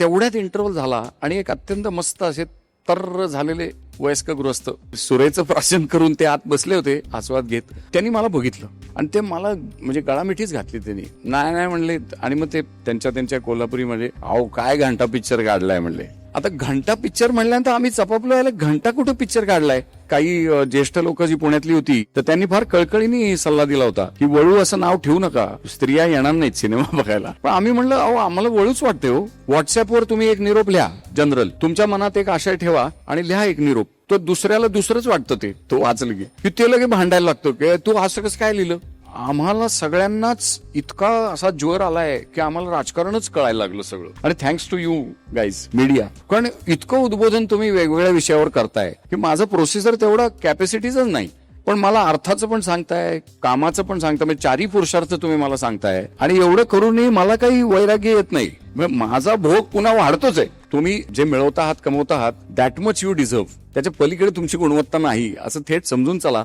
तेवढ्यात इंटरव्हल झाला आणि एक अत्यंत मस्त असे तर झालेले वयस्क गृहस्थ सुरेचं प्राशन करून ते आत बसले होते आस्वाद घेत. त्यांनी मला बघितलं आणि ते मला म्हणजे गळामिठीच घातली त्यांनी. नाही नाही म्हणले. आणि मग ते त्यांच्या त्यांच्या कोल्हापुरी म्हणजे अहो काय घंटा पिक्चर काढलाय म्हणले. आता घंटा पिक्चर म्हणल्यानंतर आम्ही चपापलो याला घंटा कुठं पिक्चर काढलाय? काही ज्येष्ठ लोक जी पुण्यातली होती तर त्यांनी फार कळकळीने सल्ला दिला होता की वळू असं नाव ठेवू नका. स्त्रिया येणार नाहीत सिनेमा बघायला. पण आम्ही म्हणलं अहो आम्हाला वळूच वाटते हो. व्हॉट्सअपवर तुम्ही एक निरोप लिहा जनरल. तुमच्या मनात एक आशय ठेवा आणि लिहा एक निरोप. तो दुसऱ्याला दुसरंच वाटतं ते. तो वाचलं की ते लगे भांडायला लागतो की तू असं कसं काय लिहिलं? आम्हाला सगळ्यांनाच इतका असा जोर आलाय की आम्हाला राजकारणच कळायला लागलं सगळं. आणि thanks to you guys media कारण इतकं उद्बोधन तुम्ही वेगवेगळ्या विषयावर करताय की माझं प्रोसेसर तेवढा कॅपॅसिटीच नाही. पण मला अर्थाचं पण सांगताय कामाचं पण सांगताय म्हणजे चारी पुरुषार्थ तुम्ही मला सांगताय. आणि एवढं करूनही मला काही वैराग्य येत नाही. म्हणजे माझा भोग पुन्हा वाढतोच आहे. तुम्ही जे मिळवता आहात कमवता आहात दॅट मच यू डिझर्व त्याच्या पलीकडे तुमची गुणवत्ता नाही. असं थेट समजून चला.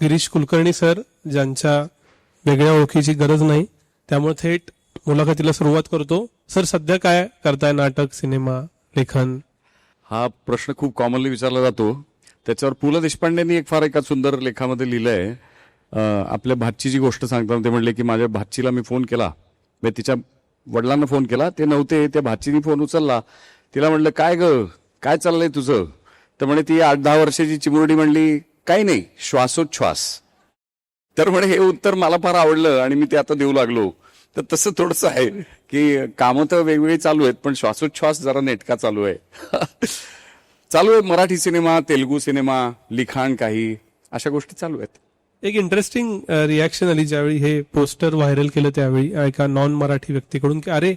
गिरीश कुलकर्णी सर ज्यांच्या वेगळ्या ओळखीची गरज नाही त्यामुळे थेट मुलाखतीला सुरुवात करतो. सर सध्या काय करताय नाटक सिनेमा लेखन? हा प्रश्न खूप कॉमनली विचारला जातो. त्याच्यावर पु ल देशपांडेंनी एक फार एका सुंदर लेखामध्ये लिहिलंय. आहे आपल्या भाचीची गोष्ट सांगताना ते म्हणले की माझ्या भाचीला मी फोन केला. मी तिच्या वडिलांना फोन केला. ते नव्हते. त्या भाचीनी फोन उचलला. तिला म्हणलं काय ग? काय चाललंय तुझं? तर म्हणे ती आठ दहा वर्षाची चिमुरडी म्हणली काही नाही श्वासोच्छ्वास. तर म्हणे हे उत्तर मला फार आवडलं आणि मी ते आता देऊ लागलो. तर तसं थोडंसं आहे की कामं तर वेगवेगळी चालू आहेत पण श्वासोच्छ्वास जरा नेटका चालू आहे. चालू आहे मराठी सिनेमा तेलुगू सिनेमा लिखाण काही अशा गोष्टी चालू आहेत. एक इंटरेस्टिंग रिॲक्शन uh, आली ज्यावेळी हे पोस्टर व्हायरल केलं त्यावेळी एका नॉन मराठी व्यक्तीकडून की अरे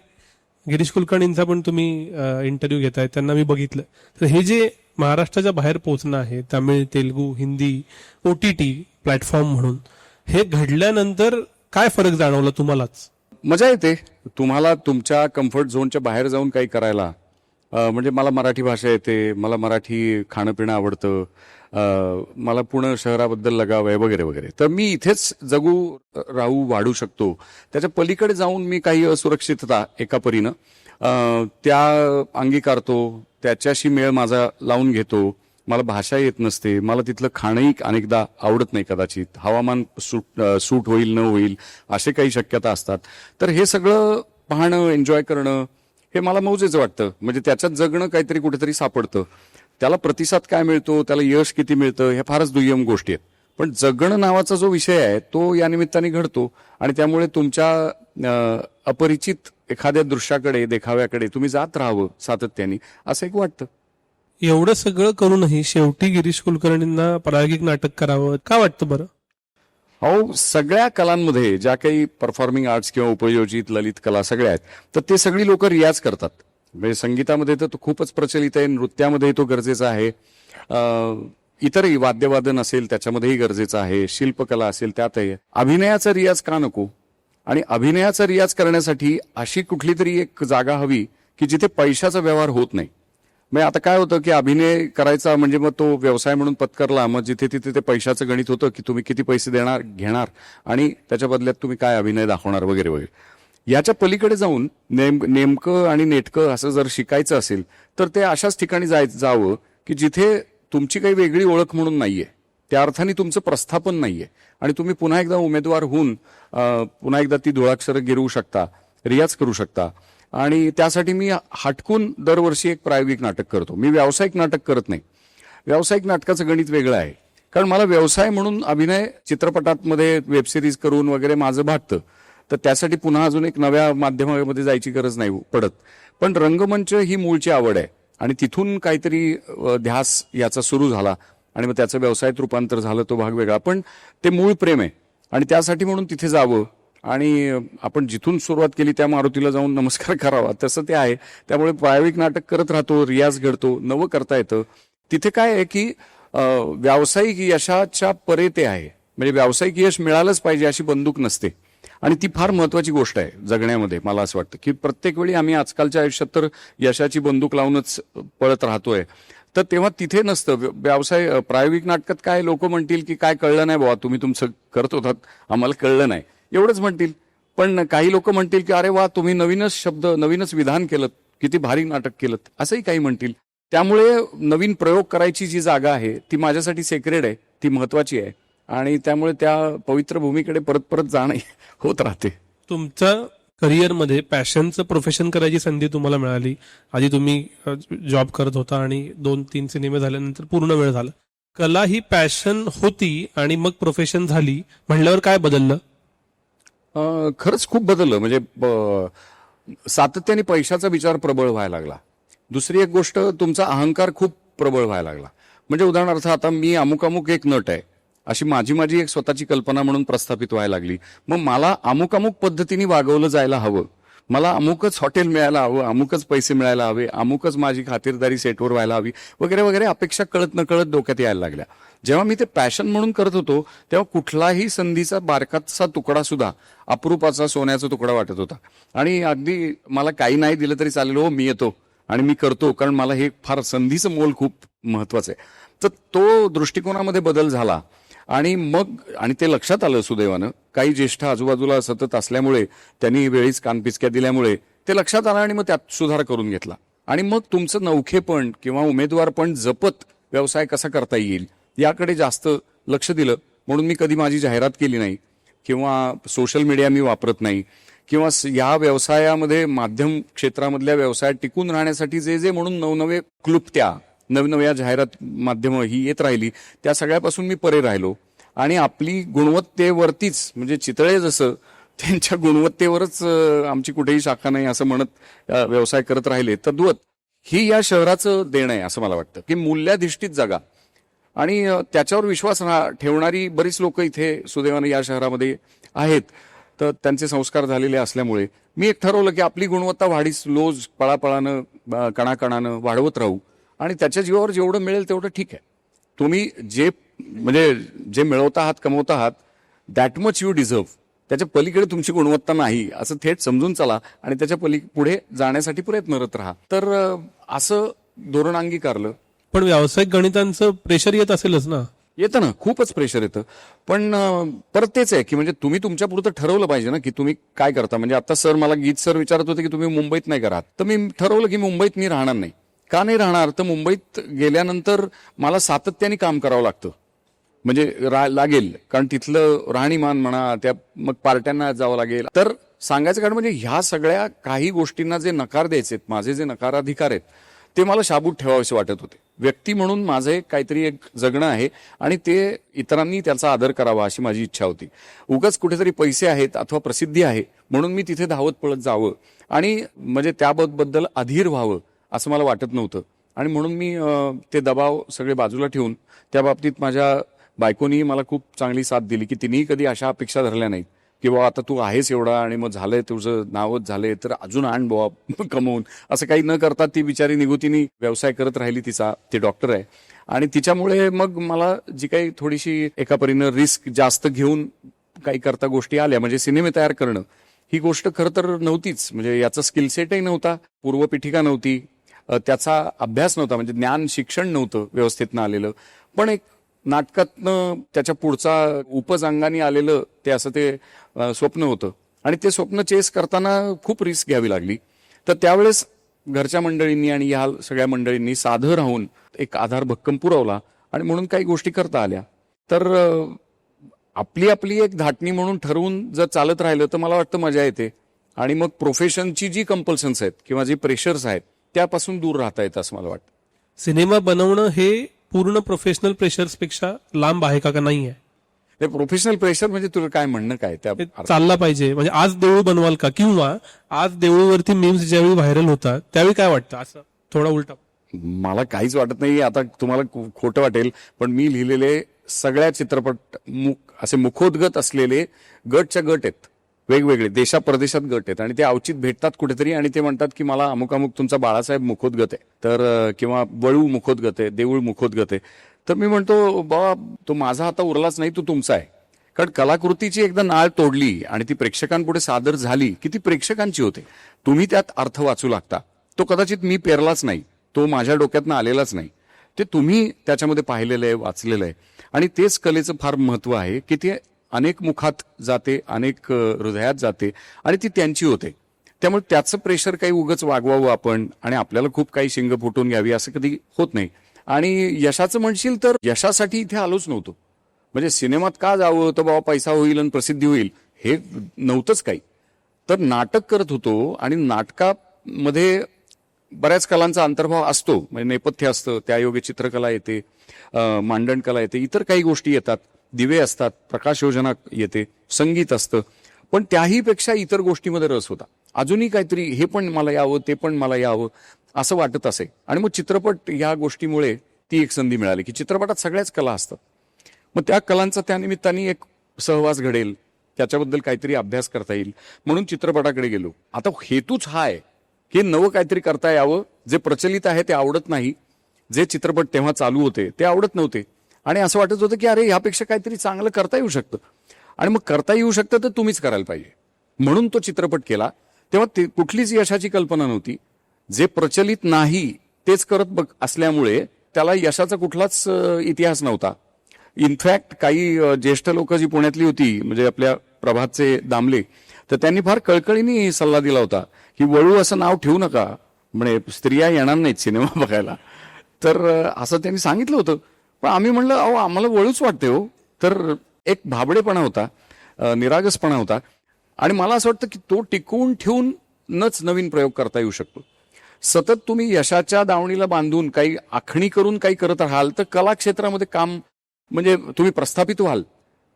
गिरीश कुलकर्णींचा पण तुम्ही uh, इंटरव्ह्यू घेताय त्यांना मी बघितलं. तर हे जे महाराष्ट्राच्या बाहेर पोहोचणं आहे Tamil Telugu Hindi O T T platform म्हणून. हे घडल्यानंतर काय फरक जाणवला तुम्हालाच? मजा येते. तुम्हाला तुमच्या कम्फर्ट झोनच्या बाहेर जाऊन काही करायला. म्हणजे मला मराठी भाषा येते मला मराठी खाणं पिणं आवडतं मला पुणे शहराबद्दल लगाव आहे वगैरे वगैरे. तर मी इथेच जगू राहू वाढू शकतो. त्याच्या पलीकडे जाऊन मी काही असुरक्षितता एका परीनं त्या अंगीकारतो त्याच्याशी मेळ माझा लावून घेतो. मला भाषा येत नसते. मला तिथलं खाणंही अनेकदा आवडत नाही कदाचित. हवामान सूट सूट होईल न होईल असे काही शक्यता असतात. तर हे सगळं पाहणं एन्जॉय करणं हे मला मौजेचं वाटतं. म्हणजे त्याच्यात जगणं काहीतरी कुठेतरी सापडतं. त्याला प्रतिसाद काय मिळतो? त्याला यश किती मिळतं? हे फारच दुय्यम गोष्टी आहेत. पण जगणं नावाचा जो विषय आहे तो या निमित्ताने घडतो आणि त्यामुळे तुमच्या अपरिचित एखाद्या दृश्याकडे देखाव्याकडे तुम्ही जात राहावं सातत्याने असं एक वाटतं. एवढं सगळं करूनही शेवटी गिरीश कुलकर्णींना प्रायोगिक नाटक करावं का वाटतं बरं? अहो सगळ्या कलांमध्ये ज्या काही परफॉर्मिंग आर्ट्स किंवा उपयोजित ललित कला सगळ्या आहेत तर ते सगळी लोक रियाज करतात. म्हणजे संगीतामध्ये तर तो खूपच प्रचलित आहे नृत्यामध्ये तो गरजेचा आहे. इतरही वाद्यवादन असेल त्याच्यामध्येही गरजेचं आहे शिल्पकला असेल त्यातही. अभिनयाचा रियाज का नको? आणि अभिनयाचा रियाज करण्यासाठी अशी कुठली तरी एक जागा हवी की जिथे पैशाचा व्यवहार होत नाही. मग आता काय होतं की अभिनय करायचा म्हणजे मग तो व्यवसाय म्हणून पत्करला मग जिथे तिथे ते पैशाचं गणित होतं की तुम्ही किती पैसे देणार घेणार आणि त्याच्या बदल्यात तुम्ही काय अभिनय दाखवणार वगैरे वगैरे. याच्या पलीकडे जाऊन नेम नेमकं आणि नेटकं असं जर शिकायचं असेल तर ते अशाच ठिकाणी जाय जावं की जिथे तुमची काही वेगळी ओळख म्हणून नाहीये. त्या अर्थाने तुमचं प्रस्थापन नाहीये. आणि तुम्ही पुन्हा एकदा उमेदवार होऊन पुन्हा एकदा ती धुळाक्षरं गिरवू शकता रियाज करू शकता. आणि त्यासाठी मी हटकून दरवर्षी एक प्रायोगिक नाटक करतो. मी व्यावसायिक नाटक करत नाही. व्यावसायिक नाटकाचं गणित वेगळं आहे. कारण मला व्यवसाय म्हणून अभिनय चित्रपटांमध्ये वेबसिरीज करून वगैरे माझं भागतं. तर त्यासाठी पुन्हा अजून एक नव्या माध्यमामध्ये जायची गरज नाही पडत. पण रंगमंच ही मूळची आवड आहे. आणि तिथून काहीतरी ध्यास याचा सुरू झाला आणि मग त्याचं व्यवसायात रूपांतर झालं तो भाग वेगळा. पण ते मूळ प्रेम आहे. आणि त्यासाठी म्हणून तिथे जावं आणि आपण जिथून सुरुवात केली त्या मारुतीला जाऊन नमस्कार करावा. तसं ते आहे. त्यामुळे प्रायोगिक नाटक करत राहतो रियाज घडतो नवं करता येतं. तिथे काय आहे की व्यावसायिक यशाच्या परे ते आहे. म्हणजे व्यावसायिक यश मिळालंच पाहिजे अशी बंदूक नसते. आणि ती फार महत्वाची गोष्ट आहे जगण्यामध्ये मला असं वाटतं. की प्रत्येक वेळी आम्ही आजकालच्या आयुष्यात तर यशाची बंदूक लावूनच पळत राहतोय. तर तेव्हा तिथे नसतं. व्यवसाय प्रायोगिक नाटकात काय लोक म्हणतील की काय कळलं नाही बाबा तुम्ही तुमचं करत होतात आम्हाला कळलं नाही. एवढंच म्हणतील. पण काही लोक म्हणतील की अरे वा तुम्ही नवीनच शब्द नवीनच विधान केलं किती भारी नाटक केलं असंही काही म्हणतील. त्यामुळे नवीन प्रयोग करायची जी जागा आहे ती माझ्यासाठी सेक्रेड आहे ती महत्वाची आहे. आणि त्यामुळे त्या पवित्र भूमीकडे परत परत जाणं होत राहते. तुमच्या करिअरमध्ये पॅशनचं प्रोफेशन करायची संधी तुम्हाला मिळाली. आधी तुम्ही जॉब करत होता आणि दोन तीन सिनेमे झाल्यानंतर पूर्ण वेळ झाला. कला ही पॅशन होती आणि मग प्रोफेशन झाली. म्हणल्यावर काय बदललं? खरंच खूप बदललं. म्हणजे सातत्याने पैशाचा विचार प्रबळ व्हायला लागला. दुसरी एक गोष्ट तुमचा अहंकार खूप प्रबळ व्हायला लागला. म्हणजे उदाहरणार्थ आता मी अमुक अमुक एक नट आहे. अशी माझी माझी एक स्वतःची कल्पना म्हणून प्रस्थापित व्हायला लागली. मग मला अमुक अमुक पद्धतीने वागवलं जायला हवं. मला अमुकच हॉटेल मिळायला हवं अमुकच पैसे मिळायला हवे अमुकच माझी खातिरदारी सेटवर व्हायला हवी वगैरे वगैरे अपेक्षा कळत न कळत डोक्यात यायला लागल्या. जेव्हा मी ते पॅशन म्हणून करत होतो तेव्हा कुठलाही संधीचा बारकाचा तुकडा सुद्धा अपरूपाचा सोन्याचा तुकडा वाटत होता. आणि अगदी मला काही नाही दिलं तरी चालेल हो मी येतो. आणि मी करतो कारण मला हे फार संधीचं मोल खूप महत्वाचं आहे. तर तो दृष्टिकोनामध्ये बदल झाला. आणि मग आणि ते लक्षात आलं सुदैवानं काही ज्येष्ठ आजूबाजूला सतत असल्यामुळे त्यांनी वेळीच कानपिचक्या दिल्यामुळे ते लक्षात आलं आणि मग त्यात सुधार करून घेतला. आणि मग तुमचं नौखेपण किंवा उमेदवारपण जपत व्यवसाय कसा करता येईल याकडे जास्त लक्ष दिलं. म्हणून मी कधी माझी जाहिरात केली नाही किंवा सोशल मीडिया मी वापरत नाही किंवा या व्यवसायामध्ये माध्यम क्षेत्रामधल्या व्यवसायात टिकून राहण्यासाठी जे जे म्हणून नवनवे क्लुप्त्या नवनव्या जाहिरात माध्यमं ही येत राहिली त्या सगळ्यापासून मी परे राहिलो. आणि आपली गुणवत्तेवरतीच म्हणजे चितळे जसं त्यांच्या गुणवत्तेवरच आमची कुठेही शाखा नाही असं म्हणत व्यवसाय करत राहिले. तद्वत ही या शहराचं देणं आहे असं मला वाटतं की मूल्याधिष्ठित जागा. आणि त्याच्यावर विश्वास राहा ठेवणारी बरीच लोक इथे सुदैवाने या शहरामध्ये आहेत. तर त्यांचे संस्कार झालेले असल्यामुळे मी एक ठरवलं की आपली गुणवत्ता वाढीस लोज पळापळानं कणाकणानं वाढवत राहू. आणि त्याच्या जीवावर जेवढं मिळेल तेवढं ठीक आहे. तुम्ही जे म्हणजे जे मिळवता आहात कमवता आहात दॅट मच यू डिझर्व त्याच्या पलीकडे तुमची गुणवत्ता नाही असं थेट समजून चला आणि त्याच्या पली पुढे जाण्यासाठी प्रयत्नरत राहा. तर असं धोरण अंगीकारलं पण व्यावसायिक गणितांचं प्रेशर येत असेलच ना? येतं ना खूपच प्रेशर येतं. पण परत तेच आहे की म्हणजे तुम्ही तुमच्या पुरतं ठरवलं पाहिजे ना की तुम्ही काय करता. म्हणजे आता सर मला गीत सर विचारत होते की तुम्ही मुंबईत नाही करा तर मी ठरवलं की मुंबईत मी राहणार नाही. का नाही राहणार? तर मुंबईत गेल्यानंतर मला सातत्याने काम करावं लागतं. म्हणजे रा- लागेल. कारण तिथलं राहणीमान म्हणा त्या मग पार्ट्यांना जावं लागेल. तर सांगायचं कारण म्हणजे ह्या सगळ्या काही गोष्टींना जे नकार द्यायचे माझे जे नकाराधिकार आहेत ते मला शाबूत ठेवावेसे वाटत होते. व्यक्ती म्हणून माझं एक काहीतरी एक जगणं आहे आणि ते इतरांनी त्याचा आदर करावा अशी माझी इच्छा होती. उगाच कुठेतरी पैसे आहेत अथवा प्रसिद्धी आहे म्हणून मी तिथे धावत पळत जावं आणि म्हणजे त्याबद्दल अधीर व्हावं असं मला वाटत नव्हतं. आणि म्हणून मी ते दबाव सगळे बाजूला ठेवून त्या बाबतीत माझ्या बायकोनी मला खूप चांगली साथ दिली की तिनेही कधी अशा अपेक्षा धरल्या नाहीत. की बाबा आता तू आहेस एवढा आणि मग झालंय तुझं नावच झालंय तर अजून आण बाबा कमवून. असं काही न करता ती बिचारी निगुतीने व्यवसाय करत राहिली तिचा ती डॉक्टर आहे. आणि तिच्यामुळे मग मला जी काही थोडीशी एका परीनं रिस्क जास्त घेऊन काही करता गोष्टी आल्या म्हणजे सिनेमे तयार करणं ही गोष्ट खरं तर नव्हतीच. म्हणजे याचा स्किल सेटही नव्हता पूर्वपीठिका नव्हती. त्याचा अभ्यास नव्हता म्हणजे ज्ञान शिक्षण नव्हतं व्यवस्थेतनं आलेलं. पण एक नाटकातनं त्याच्या पुढचा उपजंगाने आलेलं ते असं ते स्वप्न होतं. आणि ते स्वप्न चेस करताना खूप रिस्क घ्यावी लागली. तर त्यावेळेस घरच्या मंडळींनी आणि या सगळ्या मंडळींनी साधं राहून एक आधार भक्कम पुरवला आणि म्हणून काही गोष्टी करता आल्या. तर आपली आपली एक धाटणी म्हणून ठरवून जर चालत राहिलं तर मला वाटतं मजा येते. आणि मग प्रोफेशनची जी कंपल्शन्स आहेत किंवा जी प्रेशर्स आहेत त्यापासून दूर राहता येतं असं मला वाटतं. सिनेमा बनवणं हे पूर्ण प्रोफेशनल प्रेशर्सपेक्षा लांब आहे का का नाही आहे? ते प्रोफेशनल प्रेशर म्हणजे तुला काय म्हणणं काय त्या चालला पाहिजे. म्हणजे आज देऊळ बनवाल का? किंवा आज देऊळवरती मीम्स ज्यावेळी व्हायरल होतात त्यावेळी काय वाटतं? असं थोडा उलटा. मला काहीच वाटत नाही. आता तुम्हाला खोटं वाटेल पण मी लिहिलेले सगळ्या चित्रपट मुख असे मुखोद्गत असलेले गटच्या गट आहेत. वेगवेगळे देशा परदेशात गट आहेत आणि ते अवचित भेटतात कुठेतरी आणि ते म्हणतात की मला अमुक अमुक तुमचा बाळासाहेब मुखोद्गत आहे. तर किंवा वळू मुखोद्गत आहे देऊळ मुखोद्गत आहे. तर मी म्हणतो बाबा तो माझा आता उरलाच नाही तो तुमचा आहे. कारण कलाकृतीची एकदा नाळ तोडली आणि ती प्रेक्षकांपुढे सादर झाली की ती प्रेक्षकांची होते. तुम्ही त्यात अर्थ वाचू लागता. तो कदाचित मी पेरलाच नाही तो माझ्या डोक्यातनं आलेलाच नाही. ते तुम्ही त्याच्यामध्ये पाहिलेलं आहे वाचलेलं आहे. आणि तेच कलेचं फार महत्त्व आहे की ते अनेक मुखात जाते अनेक हृदयात जाते आणि ती त्यांची होते. त्यामुळे त्याचं प्रेशर काही उगच वागवावं आपण आणि आपल्याला खूप काही शिंग फुटून घ्यावी असं कधी होत नाही. आणि यशाचं म्हणशील तर यशासाठी इथे आलोच नव्हतो. म्हणजे सिनेमात का जावं? तर बाबा पैसा होईल आणि प्रसिद्धी होईल. हे नव्हतंच काही. तर नाटक करत होतो आणि नाटकामध्ये बऱ्याच कलांचा अंतर्भाव असतो. म्हणजे नेपथ्य असतं त्यायोगे चित्रकला येते मांडणकला येते इतर काही गोष्टी येतात. दिवे असतात प्रकाश योजना येते संगीत असतं. पण त्याहीपेक्षा इतर गोष्टीमध्ये रस होता. अजूनही काहीतरी हे पण मला यावं ते पण मला यावं असं वाटत असे. आणि मग चित्रपट या गोष्टीमुळे ती एक संधी मिळाली की चित्रपटात सगळ्याच कला असतात. मग त्या कलांचा त्यानिमित्ताने एक सहवास घडेल त्याच्याबद्दल काहीतरी अभ्यास करता येईल. म्हणून चित्रपटाकडे गेलो. आता हेतूच हा आहे की नवं काहीतरी करता यावं जे प्रचलित आहे ते आवडत नाही. जे चित्रपट तेव्हा चालू होते ते आवडत नव्हते. आणि असं वाटत होतं की अरे ह्यापेक्षा काहीतरी चांगलं करता येऊ शकतं. आणि मग करता येऊ शकतं तर तुम्हीच करायला पाहिजे. म्हणून तो चित्रपट केला. तेव्हा ते कुठलीच यशाची कल्पना नव्हती. जे प्रचलित नाही तेच करत बघ असल्यामुळे त्याला यशाचा कुठलाच इतिहास नव्हता. इनफॅक्ट काही ज्येष्ठ लोक जी पुण्यातली होती म्हणजे आपल्या प्रभातचे दामले तर त्यांनी फार कळकळीने सल्ला दिला होता की वळू असं नाव ठेवू नका. म्हणजे स्त्रिया येणार नाहीत सिनेमा बघायला. तर असं त्यांनी सांगितलं होतं. पण आम्ही म्हणलं अहो आम्हाला वळूच वाटते हो. तर एक भाबडेपणा होता निरागसपणा होता. आणि मला असं वाटतं की तो टिकवून ठेवूनच नवीन प्रयोग करता येऊ शकतो. सतत तुम्ही यशाच्या दावणीला बांधून काही आखणी करून काही करत राहाल तर कला क्षेत्रामध्ये काम म्हणजे तुम्ही प्रस्थापित व्हाल.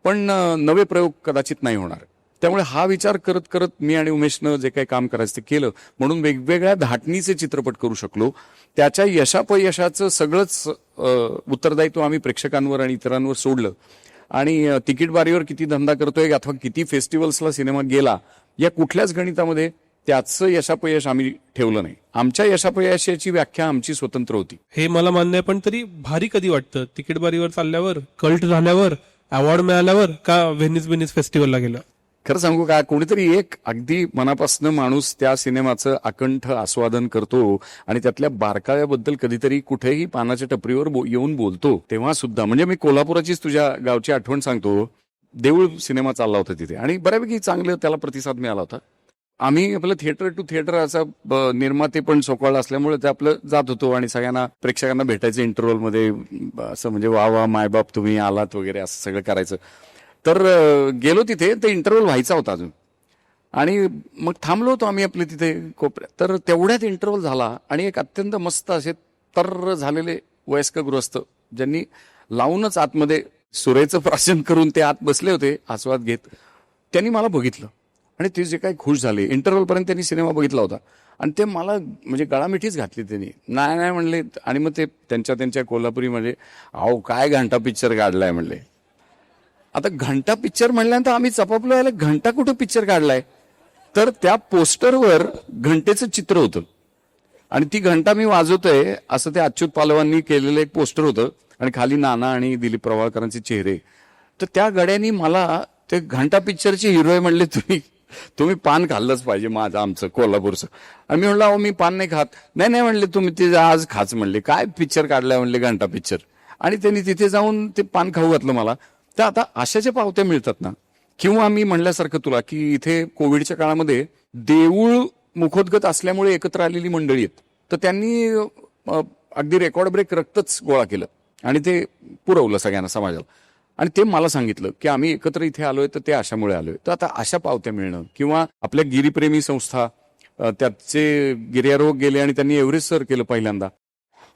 पण नवे प्रयोग कदाचित नाही होणार. त्यामुळे हा विचार करत करत मी आणि उमेशनं जे काही काम करायचं ते केलं. म्हणून वेगवेगळ्या धाटणीचे चित्रपट करू शकलो. त्याच्या यशापयशाचं सगळंच उत्तरदायित्व आम्ही प्रेक्षकांवर आणि इतरांवर सोडलं. आणि तिकीट बारीवर किती धंदा करतोय अथवा किती फेस्टिवल्सला सिनेमा गेला या कुठल्याच गणितामध्ये त्याचं यशापयश आम्ही ठेवलं नाही. आमच्या यशापयशाची व्याख्या आमची स्वतंत्र होती. हे मला मान्य आहे पण तरी भारी कधी वाटतं? तिकीट बारीवर चालल्यावर कल्ट झाल्यावर अवॉर्ड मिळाल्यावर का व्हेनिस बेनिस फेस्टिवलला गेलं? खरं सांगू का? कोणीतरी एक अगदी मनापासून माणूस त्या सिनेमाचं अकंठ आस्वादन करतो आणि त्यातल्या बारकाव्याबद्दल कधीतरी कुठेही पानाच्या टपरीवर बो- येऊन बोलतो. तेव्हा सुद्धा म्हणजे मी कोल्हापुराचीच तुझ्या गावची आठवण सांगतो. देऊळ सिनेमा चालला होता तिथे. आणि बऱ्यापैकी चांगलं त्याला प्रतिसाद मिळाला होता. आम्ही आपलं थिएटर टू थिएटर असा निर्माते पण सोकवाळ असल्यामुळे ते आपलं जात होतो आणि सगळ्यांना प्रेक्षकांना भेटायचं इंटरव्हलमध्ये असं म्हणजे वा वा मायबाप तुम्ही आलात वगैरे असं सगळं करायचं. तर गेलो तिथे ते इंटरव्हल व्हायचा होता अजून. आणि मग थांबलो होतो आम्ही आपले तिथे कोपऱ्यात. तर तेवढ्यात इंटरव्हल झाला आणि एक अत्यंत मस्त असे तर झालेले वयस्क गृहस्थ ज्यांनी लावूनच आतमध्ये सुरेचं प्राशन करून ते आत बसले होते आस्वाद घेत त्यांनी मला बघितलं. आणि ते जे काही खुश झाले इंटरव्हलपर्यंत त्यांनी सिनेमा बघितला होता. आणि ते मला म्हणजे गळामिठीच घातली त्यांनी. नाही नाही म्हणले आणि मग ते त्यांच्या त्यांच्या कोल्हापुरीमध्ये अहो काय घंटा पिक्चर काढलाय म्हणले. आता घंटा पिक्चर म्हणल्यानंतर आम्ही चपापलो याला घंटा कुठं पिक्चर काढलाय? तर त्या पोस्टरवर घंटेचं चित्र होतं. आणि ती घंटा मी वाजवतोय असं ते अच्युत पालवांनी केलेलं एक पोस्टर होतं. आणि खाली नाना आणि दिलीप प्रभाकरांचे चेहरे. तर त्या गड्यांनी मला ते घंटा पिक्चरचे हिरोय म्हणले तुम्ही तुम्ही पान खाल्लंच पाहिजे माझं आमचं कोल्हापूरचं. आणि मी म्हणलं अहो मी पान नाही खात. नाही नाही म्हणले तुम्ही ते आज खाच म्हणले. काय पिक्चर काढलाय? म्हणले घंटा पिक्चर. आणि त्यांनी तिथे जाऊन ते पान खाऊ घातलं मला. त्या आता अशाच्या पावत्या मिळतात ना. किंवा मी म्हणल्यासारखं तुला की इथे कोविडच्या काळामध्ये देऊळ मुखोद्गत असल्यामुळे एकत्र आलेली मंडळी आहेत. तर त्यांनी अगदी रेकॉर्ड ब्रेक रक्तच गोळा केलं आणि ते पुरवलं सगळ्यांना समाजाला. आणि ते मला सांगितलं की आम्ही एकत्र इथे आलोय तर ते अशामुळे आलोय. तर आता अशा पावत्या मिळणं किंवा आपल्या गिरीप्रेमी संस्था त्याचे गिर्यारोहक गेले आणि त्यांनी एव्हरेस्ट सर केलं पहिल्यांदा.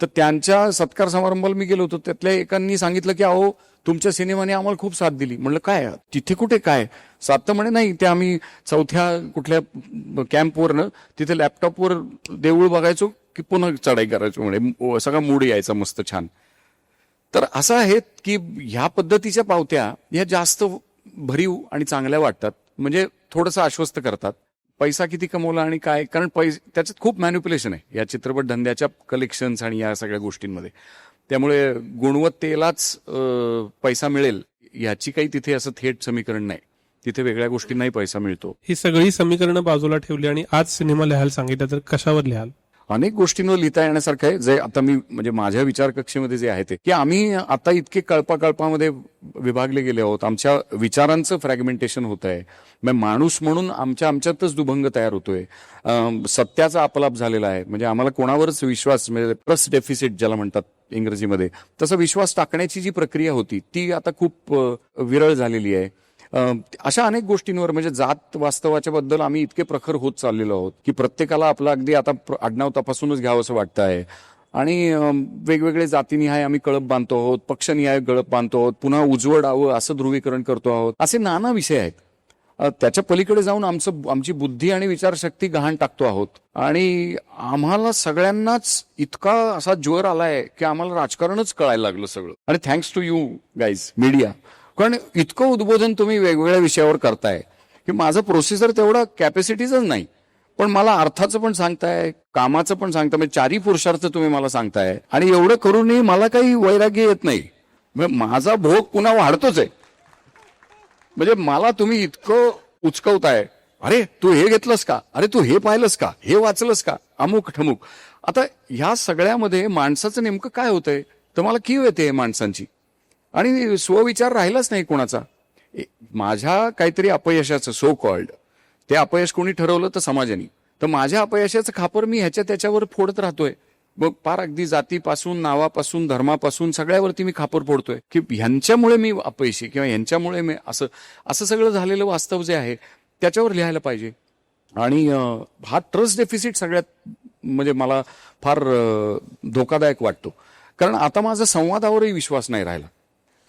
तर त्यांच्या सत्कार समारंभाला मी गेलो होतो. त्यातल्या एकांनी सांगितलं की अहो तुमच्या सिनेमाने आम्हाला खूप साथ दिली. म्हणलं काय? तिथे कुठे? काय? साथ म्हणे नाही ते आम्ही चौथ्या कुठल्या कॅम्पवरनं तिथे लॅपटॉपवर देऊळ बघायचो की पुन्हा चढाई करायचो म्हणे. सगळा मूड यायचा मस्त छान. तर असं आहे की ह्या पद्धतीच्या पावत्या ह्या जास्त भरीव आणि चांगल्या वाटतात. म्हणजे थोडंसं आश्वस्त करतात. पैसा किती कमवला आणि काय? कारण पैसे त्याच्यात खूप मॅन्युप्युलेशन आहे या चित्रपट धंद्याच्या कलेक्शन्स आणि या सगळ्या गोष्टींमध्ये. त्यामुळे गुणवत्तेलाच पैसा मिळेल याची काही तिथे असं थेट समीकरण नाही. तिथे वेगळ्या गोष्टींनाही पैसा मिळतो. ही सगळी समीकरणं बाजूला ठेवली आणि आज सिनेमा लिहायला सांगितलं तर कशावर लिहाल? अनेक गोष्टींवर लिहिता येण्यासारखं आहे. जे आता मी म्हणजे माझ्या विचार कक्षेमध्ये जे आहे ते. की आम्ही आता इतके कळपाकळपामध्ये विभागले गेले आहोत. आमच्या विचारांचं फ्रॅगमेंटेशन होत आहे मग माणूस म्हणून आमच्या आमच्यातच दुभंग तयार होतोय. सत्याचा आपलाप झालेला आहे. म्हणजे आम्हाला कोणावरच विश्वास म्हणजे प्लस डेफिसिट ज्याला म्हणतात इंग्रजीमध्ये तसा विश्वास टाकण्याची जी प्रक्रिया होती ती आता खूप विरळ झालेली आहे. अशा अनेक गोष्टींवर म्हणजे जात वास्तवाच्या बद्दल आम्ही इतके प्रखर होत चाललेलो आहोत की प्रत्येकाला आपलं अगदी आता आडनाव तपासूनच घ्यावं असं वाटतं आहे. आणि वेगवेगळे जातीनिहाय आम्ही कळप बांधतो आहोत पक्षनिहाय गळप बांधतो आहोत पुन्हा उजवडावं असं ध्रुवीकरण करतो आहोत असे नाना विषय आहेत. त्याच्या पलीकडे जाऊन आमचं आमची बुद्धी आणि विचारशक्ती गहाण टाकतो आहोत. आणि आम्हाला सगळ्यांनाच इतका असा ज्वर आलाय की आम्हाला राजकारणच कळायला लागलं सगळं. आणि thanks to you guys media कारण इतकं उद्बोधन तुम्ही वेगवेगळ्या विषयावर करताय. की माझं प्रोसेसर तेवढा कॅपॅसिटीच नाही. पण मला अर्थाचं पण सांगताय कामाचं पण सांगताय म्हणजे चारी पुरुषार्थ तुम्ही मला सांगताय. आणि एवढं करूनही मला काही वैराग्य येत नाही. म्हणजे माझा भोग पुन्हा वाढतोच आहे. म्हणजे मला तुम्ही इतकं उचकवताय. अरे तू हे घेतलंस का? अरे तू हे पाहिलंस का? हे वाचलंस का? अमुक ठमुक. आता ह्या सगळ्यामध्ये माणसाचं नेमकं काय होतंय? तर मला कीव येते माणसांची. आणि स्वविचार राहिलाच नाही कोणाचा. माझ्या काहीतरी अपयशाचं सो कॉल्ड ते अपयश कोणी ठरवलं तर समाजाने. तर माझ्या अपयशाचं खापर मी ह्याच्या त्याच्यावर फोडत राहतोय. मग फार अगदी जातीपासून नावापासून धर्मापासून सगळ्यावरती मी खापर फोडतोय. की ह्यांच्यामुळे मी अपयशी किंवा ह्यांच्यामुळे मी असं असं सगळं झालेलं वास्तव जे आहे त्याच्यावर लिहायला पाहिजे. आणि हा ट्रस्ट डेफिसिट सगळ्यात म्हणजे मला फार धोकादायक वाटतो. कारण आता माझा संवादावरही विश्वास नाही राहिला.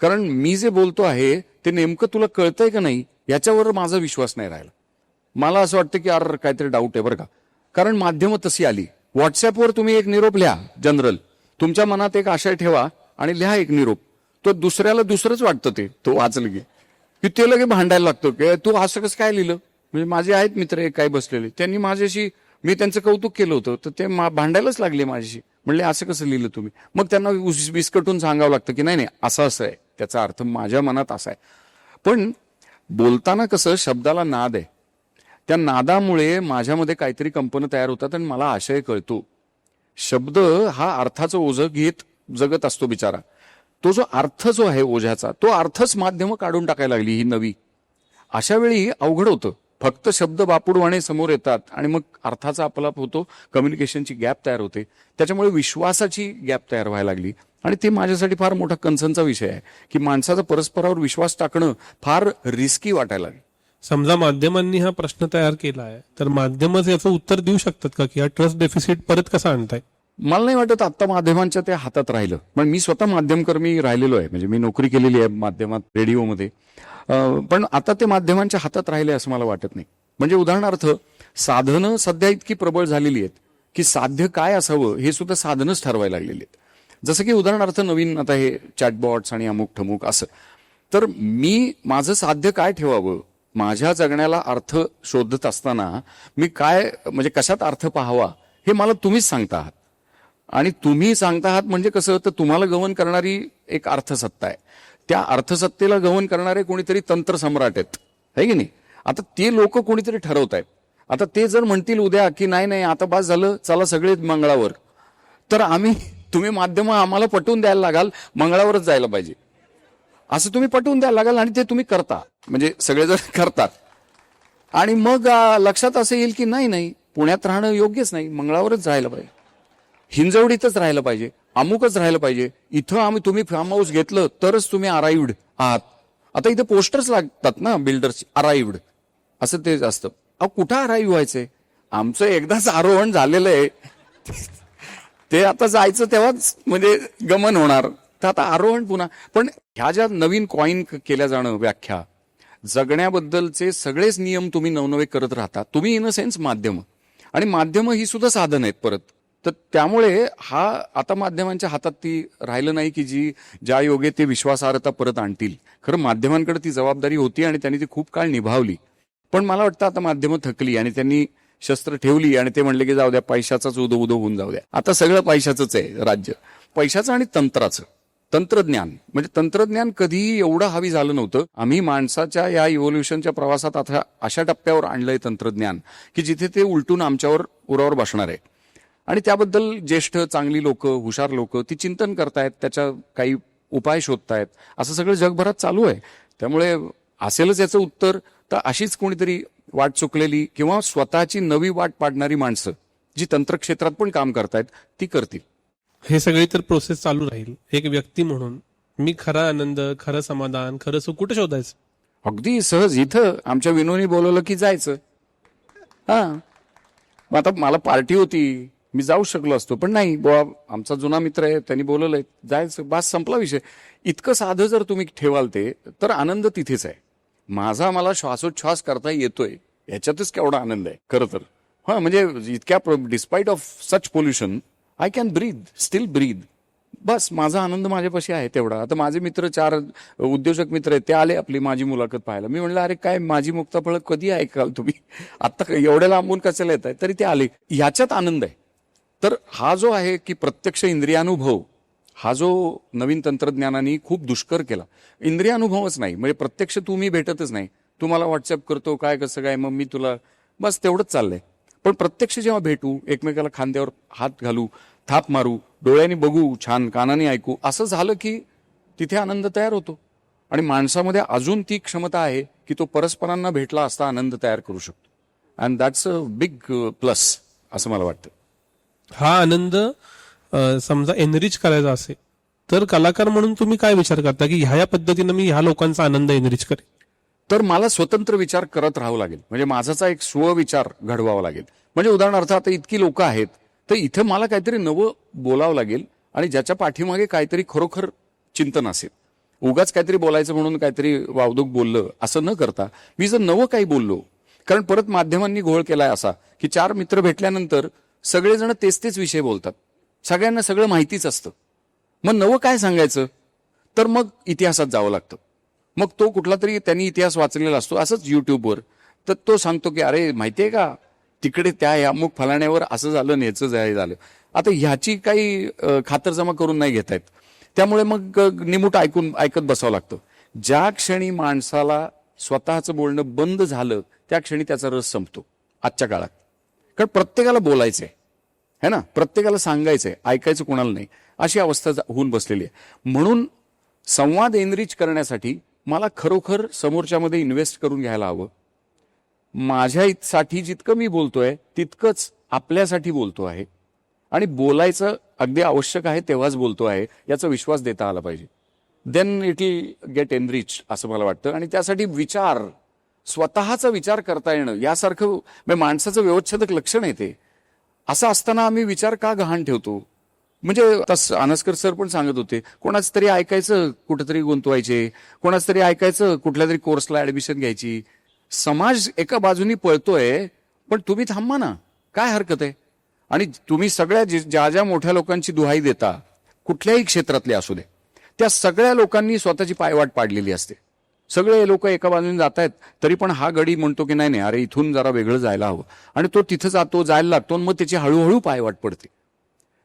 कारण मी जे बोलतो आहे ते नेमकं तुला कळतंय का नाही याच्यावर माझा विश्वास नाही राहिला. मला असं वाटतं की अर काहीतरी डाऊट आहे बरं का. कारण माध्यमं तशी आली. व्हॉट्सॲपवर तुम्ही एक निरोप लिहा जनरल तुमच्या मनात एक आशय ठेवा आणि लिहा एक निरोप. तो दुसऱ्याला दुसरंच वाटतं ते तो वाचलं की. की ते लगे भांडायला लागतो की तू असं कसं काय लिहिलं? म्हणजे माझे आहेत मित्र एक काय बसलेले. त्यांनी माझ्याशी मी त्यांचं कौतुक केलं होतं तर ते मा- भांडायलाच लागले माझ्याशी. म्हणले असं कसं लिहिलं तुम्ही? मग त्यांना विस- विस्कटून सांगावं लागतं की नाही नाही असं असं आहे. त्याचा अर्थ माझ्या मनात असा आहे. पण बोलताना कसं शब्दाला नाद आहे. त्या नादामुळे माझ्यामध्ये काहीतरी कंपन तयार होतात आणि मला आशय कळतो. शब्द हा अर्थाचं ओझं घेत जगत असतो बिचारा. तो जो अर्थ जो आहे ओझ्याचा तो अर्थच माध्यमं काढून टाकायला लागली ही नवी. अशा वेळी अवघड होतं. फक्त शब्द बापुडवाणे समोर येतात आणि मग अर्थाचा आपलाप होतो कम्युनिकेशनची गॅप तयार होते. त्याच्यामुळे विश्वासाची गॅप तयार व्हायला लागली. आणि ते माझ्यासाठी फार मोठा कन्सर्नचा विषय आहे की माणसाचा परस्परावर विश्वास टाकणं फार रिस्की वाटायला समजा माध्यमांनी हा प्रश्न तयार केला आहे तर माध्यमच याचं उत्तर देऊ शकतात का की हा ट्रस्ट डेफिसिट परत कसा आणताय? मला नाही वाटत आत्ता माध्यमांच्या ते हातात राहिलं. पण मी स्वतः माध्यमकर्मी राहिलेलो आहे म्हणजे मी नोकरी केलेली आहे माध्यमात रेडिओमध्ये. पण आता ते माध्यमांच्या हातात राहिले असं मला वाटत नाही. म्हणजे उदाहरणार्थ साधनं सध्या इतकी प्रबळ झालेली आहेत की साध्य काय असावं हे सुद्धा साधनच ठरवायला लागलेली आहेत. जसं की उदाहरणार्थ नवीन आता हे चॅटबॉट्स आणि अमुक ठमुक असं. तर मी माझं साध्य काय ठेवावं? माझ्या जगण्याला अर्थ शोधत असताना मी काय म्हणजे कशात अर्थ पाहावा? हे मला तुम्हीच सांगता आहात आणि तुम्ही सांगता आहात म्हणजे कसं? तर तुम्हाला गवन करणारी एक अर्थसत्ता आहे. त्या अर्थसत्तेला गवन करणारे कोणीतरी तंत्र सम्राट आहेत. है की नाही? आता ते लोक कोणीतरी ठरवत आहेत. आता ते जर म्हणतील उद्या की नाही नाही आता बास झालं चला सगळे मंगळावर. तर आम्ही तुम्ही माध्यम आम्हाला पटवून द्यायला लागाल मंगळावरच जायला पाहिजे. असं तुम्ही पटवून द्यायला लागाल आणि ते तुम्ही करता. म्हणजे सगळेजण करतात. आणि मग लक्षात असं येईल की नाही नाही पुण्यात राहणं योग्यच नाही. मंगळावरच राहायला पाहिजे. हिंजवडीतच राहायला पाहिजे. अमुकच राहायला पाहिजे. इथं आम्ही तुम्ही फार्म हाऊस घेतलं तरच तुम्ही अराईव्ड आहात. आता इथे पोस्टर्स लागतात ना बिल्डर्स अराईव्ड असं ते असतं. अहो कुठं अराईव्ह व्हायचंय? आमचं एकदाच आरोहण झालेलं आहे. ते आता जायचं तेव्हाच म्हणजे गमन होणार. तर आता आरोहण पुन्हा. पण ह्या ज्या नवीन कॉईन केल्या जाणं व्याख्या जगण्याबद्दलचे सगळेच नियम तुम्ही नवनवे करत राहता. तुम्ही इन अ सेन्स माध्यम. आणि माध्यम ही सुद्धा साधन आहेत परत. तर त्यामुळे हा आता माध्यमांच्या हातात ती राहिलं नाही की जी ज्या योगे ते विश्वासार्हता परत आणतील. खरं माध्यमांकडे ती जबाबदारी होती आणि त्यांनी ती खूप काळ निभावली. पण मला वाटतं आता माध्यमं थकली आणि त्यांनी शस्त्र ठेवली आणि ते म्हणले की जाऊ द्या पैशाचाच उदो उदो होऊन जाऊ द्या. आता सगळं पैशाचंच आहे राज्य. पैशाचं आणि तंत्राचं. तंत्रज्ञान. म्हणजे तंत्रज्ञान कधीही एवढं हवी झालं नव्हतं. आम्ही माणसाच्या या इव्होल्युशनच्या प्रवासात आता अशा टप्प्यावर आणलंय तंत्रज्ञान की जिथे ते उलटून आमच्यावर उरावर बसणार आहे. आणि त्याबद्दल ज्येष्ठ चांगली लोक हुशार लोक ती चिंतन करतायत त्याच्या काही उपाय शोधतायत. असं सगळं जगभरात चालू आहे. त्यामुळे असेलच याचं उत्तर तर अशीच कोणीतरी वाट चुकलेली किंवा स्वतःची नवी वाट पाडणारी माणसं जी तंत्रक्षेत्रात पण काम करतायत ती करतील. हे सगळी तर प्रोसेस चालू राहील. एक व्यक्ती म्हणून मी खरा आनंद खरं समाधान खरं सुख कुठं शोधायचं? अगदी सहज इथं आमच्या विनोनी बोलवलं की जायचं. हा. मग आता मला पार्टी होती. मी जाऊ शकलो असतो पण नाही. बुवा आमचा जुना मित्र आहे त्यांनी बोलवलंय जायचं. बास संपला विषय. इतकं साधं जर तुम्ही ठेवाल ते तर आनंद तिथेच आहे. माझा मला श्वासोच्छ्वास करता येतोय याच्यातच केवढा आनंद आहे. खरं तर. हा म्हणजे इतक्या despite of such pollution I can breathe still breathe बस माझा आनंद माझ्यापाशी आहे तेवढा. आता माझे मित्र चार उद्योजक मित्र आहेत ते आले आपली माझी मुलाखत पाहायला. मी म्हणलं अरे काय माझी मुक्ताफळ कधी ऐकाल तुम्ही? आता एवढ्या लांबून कशाला येत आहे तरी ते आले. याच्यात आनंद आहे. तर हा जो आहे की प्रत्यक्ष इंद्रियानुभव हा जो नवीन तंत्रज्ञानाने खूप दुष्कर केला. इंद्रिय अनुभवच नाही. म्हणजे प्रत्यक्ष तुम्ही भेटतच नाही. तुम्हाला व्हॉट्सअप करतो काय कसं काय मग मी तुला बस तेवढंच चाललंय. पण प्रत्यक्ष जेव्हा भेटू एकमेकाला खांद्यावर हात घालू थाप मारू डोळ्यांनी बघू छान कानाने ऐकू असं झालं की तिथे आनंद तयार होतो. आणि माणसामध्ये अजून ती क्षमता आहे की तो परस्परांना भेटला असता आनंद तयार करू शकतो. And that's a big plus असं मला वाटतं. हा आनंद समजा एनरिच करायचा असेल तर कलाकार म्हणून तुम्ही काय विचार करता की ह्या या पद्धतीनं मी ह्या लोकांचा आनंद एनरिच करेन? तर मला स्वतंत्र विचार करत राहावं लागेल. म्हणजे माझाचा एक स्वविचार घडवावा लागेल. म्हणजे उदाहरणार्थ आता इतकी लोक आहेत तर इथं मला काहीतरी नवं बोलावं लागेल आणि ज्याच्या पाठीमागे काहीतरी खरोखर चिंतन असेल. उगाच काहीतरी बोलायचं म्हणून काहीतरी वावदूक बोललं असं न करता मी जर नवं काही बोललो कारण परत माध्यमांनी घोळ केलाय असा की चार मित्र भेटल्यानंतर सगळेजण तेच तेच विषय बोलतात. सगळ्यांना सगळं माहितीच असतं. मग नवं काय सांगायचं? तर मग इतिहासात जावं लागतं. मग तो कुठला तरी त्यांनी इतिहास वाचलेला असतो असंच यूट्यूबवर तर तो सांगतो की अरे माहिती आहे का? तिकडे त्या या अमुक फलाण्यावर असं झालं नेचं झालं. आता ह्याची काही खातरजमा करून नाही घेत आहेत त्यामुळे मग निमूट ऐकून ऐकत बसावं लागतं. ज्या क्षणी माणसाला स्वतःचं बोलणं बंद झालं त्या क्षणी त्याचा रस संपतो आजच्या काळात. कारण प्रत्येकाला बोलायचंय. है ना? प्रत्येकाला सांगायचं आहे ऐकायचं कोणाला नाही. अशी अवस्था जा- होऊन बसलेली आहे. म्हणून संवाद एनरिच करण्यासाठी मला खरोखर समोरच्यामध्ये इन्व्हेस्ट करून घ्यायला हवं. माझ्या साठी जितकं मी बोलतोय तितकंच आपल्यासाठी बोलतो आहे. आणि बोलायचं अगदी आवश्यक आहे तेव्हाच बोलतो आहे याचा विश्वास देता आला पाहिजे. Then it will get enrich असं मला वाटतं. आणि त्यासाठी विचार स्वतःचा विचार करता येणं यासारखं म्हणजे माणसाचं व्यवच्छेदक लक्षण येते ते. असं असताना आम्ही विचार का गहाण ठेवतो? म्हणजे आता अनस्कर सर पण सांगत होते कोणाच तरी ऐकायचं कुठेतरी गुंतवायचे कोणाचं तरी ऐकायचं कुठल्या तरी कोर्सला ऍडमिशन घ्यायची. समाज एका बाजूनी पळतोय पण तुम्ही थांबा ना काय हरकत आहे? आणि तुम्ही सगळ्या ज्या ज्या मोठ्या लोकांची दुहाई देता कुठल्याही क्षेत्रातले असू दे त्या सगळ्या लोकांनी स्वतःची पायवाट पाडलेली असते. सगळे लोक एका बाजूने जात आहेत तरी पण हा गडी म्हणतो की नाही नाही अरे इथून जरा वेगळं जायला हवं. आणि तो तिथं जातो जायला लागतो आणि मग त्याची हळूहळू पायवाट पडते.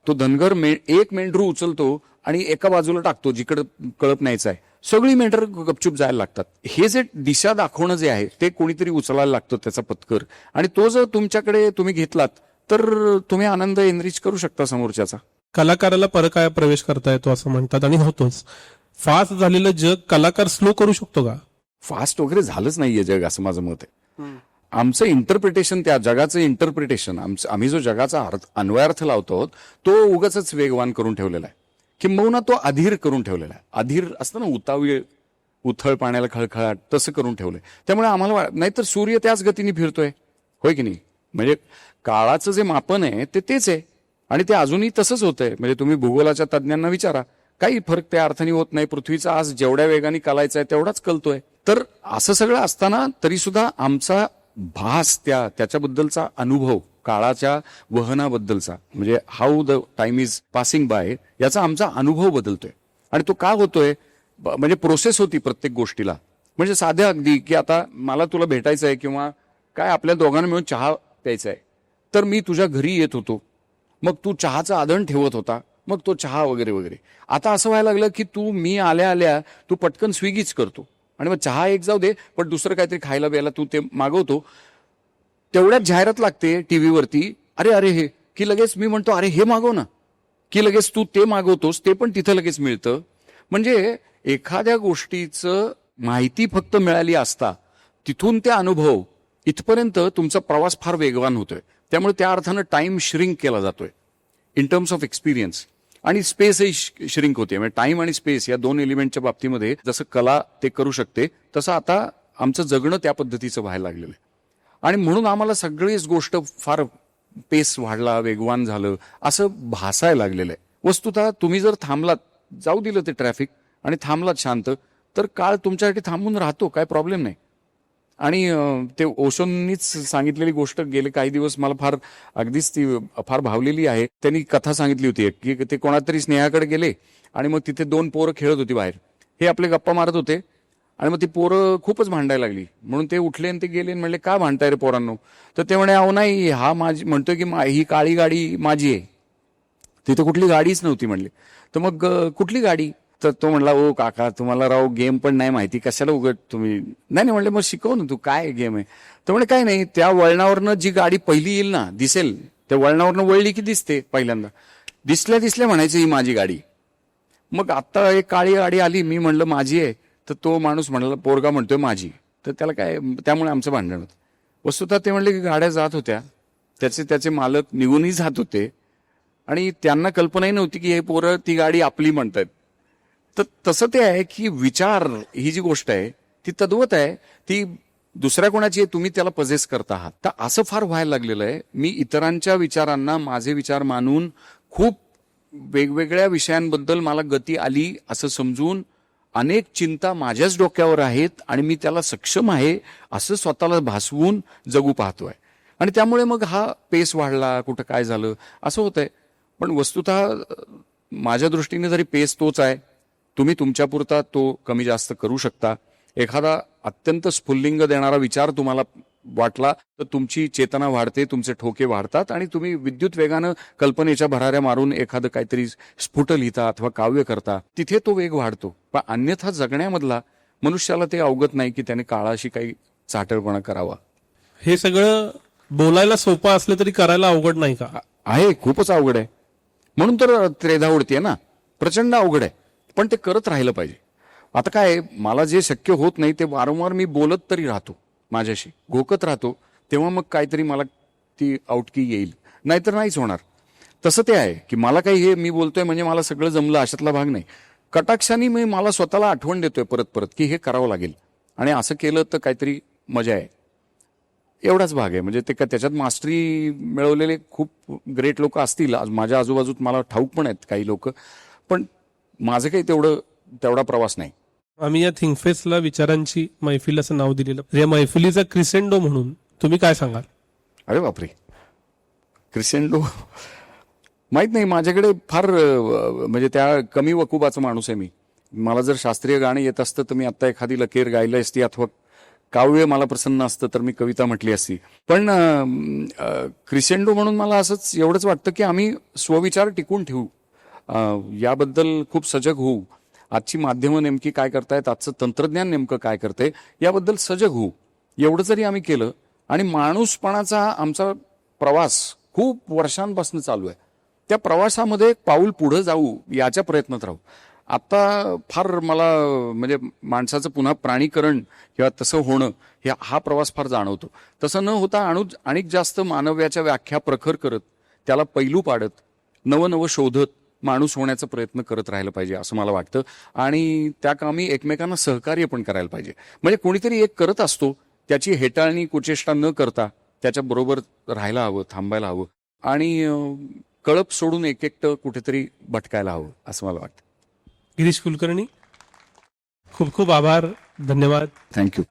तो धनगर मे एक मेंढरू उचलतो आणि एका बाजूला टाकतो जिकडे कळप न्यायचं आहे. सगळी मेंढर गपचूप जायला लागतात. हे जे दिशा दाखवणं जे आहे ते कोणीतरी उचलायला लागतं त्याचा पत्कर. आणि तो जर तुमच्याकडे तुम्ही घेतलात तर तुम्ही आनंद एनरिच करू शकता समोरच्याचा. कलाकाराला परकाया प्रवेश करता येतो असं म्हणतात आणि होतोच. फास्ट झालेलं जग कलाकार स्लो करू शकतो का? फास्ट वगैरे झालंच नाहीये जग असं माझं मत आहे. आमचं इंटरप्रिटेशन त्या जगाचं इंटरप्रिटेशन आमचं आम्ही जो जगाचा अर्थ अन्वयार्थ लावतो तो उगाच वेगवान करून ठेवलेला आहे. किंबहुना तो अधीर करून ठेवलेला आहे. अधीर असतं ना उतावीळ उथळ पाण्याला खळखळाट तसं करून ठेवलंय. त्यामुळे आम्हाला नाहीतर सूर्य त्याच गतीने फिरतोय. होय की नाही? म्हणजे काळाचं जे मापन आहे ते तेच आहे. आणि ते अजूनही तसंच होतंय. म्हणजे तुम्ही भूगोलाच्या तज्ज्ञांना विचारा. काही फरक त्या अर्थाने होत नाही. पृथ्वीचा आज जेवढ्या वेगाने कलायचा आहे तेवढाच कलतोय. तर असं सगळं असताना तरी सुद्धा आमचा भास त्या त्याच्याबद्दलचा अनुभव काळाच्या वहनाबद्दलचा म्हणजे how the time is passing by याचा आमचा अनुभव बदलतोय. आणि तो का होतोय? म्हणजे प्रोसेस होती प्रत्येक गोष्टीला. म्हणजे साध्या अगदी की आता मला तुला भेटायचं आहे किंवा काय आपल्या दोघांना मिळून चहा प्यायचा आहे. तर मी तुझ्या घरी येत होतो. मग तू चहाचा आदण ठेवत होता. मग तो चहा वगैरे वगैरे. आता असं व्हायला लागलं की तू मी आल्या आल्या तू पटकन स्विगीच करतो. आणि मग चहा एक जाऊ दे पण दुसरं काहीतरी खायला प्यायला तू ते मागवतो. तेवढ्यात जाहिरात लागते टीव्हीवरती अरे अरे हे की लगेच मी म्हणतो अरे हे मागव ना. की लगेच तू ते मागवतोस ते पण तिथं लगेच मिळतं. म्हणजे एखाद्या गोष्टीचं माहिती फक्त मिळाली असता तिथून ते अनुभव इथपर्यंत तुमचा प्रवास फार वेगवान होतोय. त्यामुळे त्या अर्थानं टाइम श्रिंक केला जातोय. इन टर्म्स ऑफ एक्सपिरियन्स आणि स्पेसही श्रिंक होते. म्हणजे टाइम आणि स्पेस या दोन एलिमेंटच्या बाबतीमध्ये जसं कला ते करू शकते तसं आता आमचं जगणं त्या पद्धतीचं व्हायला लागलेलं आहे. आणि म्हणून आम्हाला सगळीच गोष्ट फार पेस वाढला वेगवान झालं असं भासायला लागलेलं आहे. वस्तुतः तुम्ही जर थांबलात जाऊ दिलं ते ट्रॅफिक आणि थांबलात शांत तर काळ तुमच्यासाठी थांबून राहतो काय प्रॉब्लेम नाही. आणि ते ओशोंनीच सांगितलेली गोष्ट गेले काही दिवस मला फार अगदीच ती फार भावलेली आहे. त्यांनी कथा सांगितली होती एक, की ते कोणातरी स्नेहाकडे गेले आणि मग तिथे दोन पोरं खेळत होती बाहेर. हे आपले गप्पा मारत होते आणि मग ती पोरं खूपच भांडायला लागली. म्हणून ते उठले आणि ते गेले आणि म्हणले का भांडताय रे पोरांनो? तर ते म्हणे अहो नाही हा माझी म्हणतोय की मा- ही काळी गाडी माझी आहे. तिथे कुठली गाडीच नव्हती म्हणले. तर मग कुठली गाडी? तर तो म्हणला ओ काका तुम्हाला राव गेम पण नाही माहिती कशाला उघड तुम्ही? नाही नाही. म्हणले मग शिकव ना तू काय गेम आहे? तर म्हणे काय नाही त्या वळणावरनं जी गाडी पहिली येईल ना दिसेल. त्या वळणावरनं वळली की दिसते पहिल्यांदा. दिसल्या दिसल्या म्हणायचं ही माझी गाडी. मग आत्ता एक काळी गाडी आली मी म्हणलं माझी आहे. तर तो माणूस म्हणला पोरगा म्हणतोय माझी. तर त्याला काय त्यामुळे आमचं भांडण होतं. वस्तुतः ते म्हणले की गाड्या जात होत्या. त्याचे त्याचे मालक निघूनही जात होते. आणि त्यांना कल्पनाही नव्हती की हे पोरं ती गाडी आपली म्हणतात तर तसं ते आहे की विचार ही जी गोष्ट आहे ती तद्वत आहे ती दुसऱ्या कोणाची आहे तुम्ही त्याला पजेस करता आहात. तर असं फार व्हायला लागलेलं आहे. मी इतरांच्या विचारांना माझे विचार मानून खूप वेगवेगळ्या विषयांबद्दल मला गती आली असं समजून अनेक चिंता माझ्याच डोक्यावर आहेत आणि मी त्याला सक्षम आहे असं स्वतःला भासवून जगू पाहतोय. आणि त्यामुळे मग हा पेस वाढला कुठं काय झालं असं होतंय. पण वस्तुतः माझ्या दृष्टीने जरी पेस तोच आहे तुम्ही तुमच्यापुरता तो कमी जास्त करू शकता. एखादा अत्यंत स्फुल्लिंग देणारा विचार तुम्हाला वाटला तर तुमची चेतना वाढते तुमचे ठोके वाढतात आणि तुम्ही विद्युत वेगानं कल्पनेच्या भराऱ्या मारून एखादं काहीतरी स्फुट लिहिता अथवा काव्य करता. तिथे तो वेग वाढतो. पण अन्यथा जगण्यामधला मनुष्याला ते अवगत नाही की त्याने काळाशी काही चाटळपणा करावा. हे सगळं बोलायला सोपं असलं तरी करायला अवघड नाही का? आहे खूपच अवघड आहे. म्हणून तर त्रेधा उडतीये ना. प्रचंड अवघड आहे. पण ते करत राहिलं पाहिजे. आता काय मला जे शक्य होत नाही ते वारंवार मी बोलत तरी राहतो माझ्याशी घोकत राहतो तेव्हा मग काहीतरी मला ती आउटकी येईल. नाहीतर नाहीच होणार. तसं ते आहे की मला काही हे मी बोलतोय म्हणजे मला सगळं जमलं अशातला भाग नाही. कटाक्षाने मी मला स्वतःला आठवण देतोय परत परत की हे करावं लागेल. आणि असं केलं तर काहीतरी मजा आहे. एवढाच भाग आहे. म्हणजे ते का त्याच्यात मास्टरी मिळवलेले खूप ग्रेट लोक असतील. आज माझ्या आजूबाजूत मला ठाऊक पण आहेत काही लोक. पण माझं काही तेवढं तेवढा प्रवास नाही. आम्ही या थिंकफेसला विचारांची मैफिल असं नाव दिलेलं या मैफिलीचा क्रिसेंडो म्हणून तुम्ही काय सांगाल? अरे बापरे. क्रिसेंडो? माहीत नाही माझ्याकडे फार म्हणजे त्या कमी वकुबाचा माणूस आहे मी. मला जर शास्त्रीय गाणं येत असतं तर मी आता एखादी लकेर गायली असती अथवा काव्य मला प्रसन्न असतं तर मी कविता म्हटली असती. पण क्रिसेंडो म्हणून मला असंच एवढंच वाटतं की आम्ही स्वविचार टिकून ठेवू. याबद्दल खूप सजग होऊ. आजची माध्यमं नेमकी काय करतायत आजचं तंत्रज्ञान नेमकं काय करते याबद्दल सजग होऊ. एवढं जरी आम्ही केलं आणि माणूसपणाचा आमचा प्रवास खूप वर्षांपासून चालू आहे. त्या प्रवासामध्ये एक पाऊल पुढं जाऊ याच्या प्रयत्नात राहू. आत्ता फार मला म्हणजे माणसाचं पुन्हा प्राणीकरण किंवा तसं होणं हे हा प्रवास फार जाणवतो. तसं न होता अणू आणि जास्त मानव्याच्या व्याख्या प्रखर करत त्याला पैलू पाडत नवनवं शोधत माणूस होण्याचा प्रयत्न करत राहिलं पाहिजे असं मला वाटतं. आणि त्या कामी एकमेकांना सहकार्य पण करायला पाहिजे. म्हणजे कोणीतरी एक करत असतो त्याची हेटाळणी कुचेष्टा न करता त्याच्या बरोबर राहायला हवं थांबायला हवं. आणि कळप सोडून एक एकटं कुठेतरी भटकायला हवं असं मला वाटतं. गिरीश कुलकर्णी खूप खूप आभार धन्यवाद. थँक्यू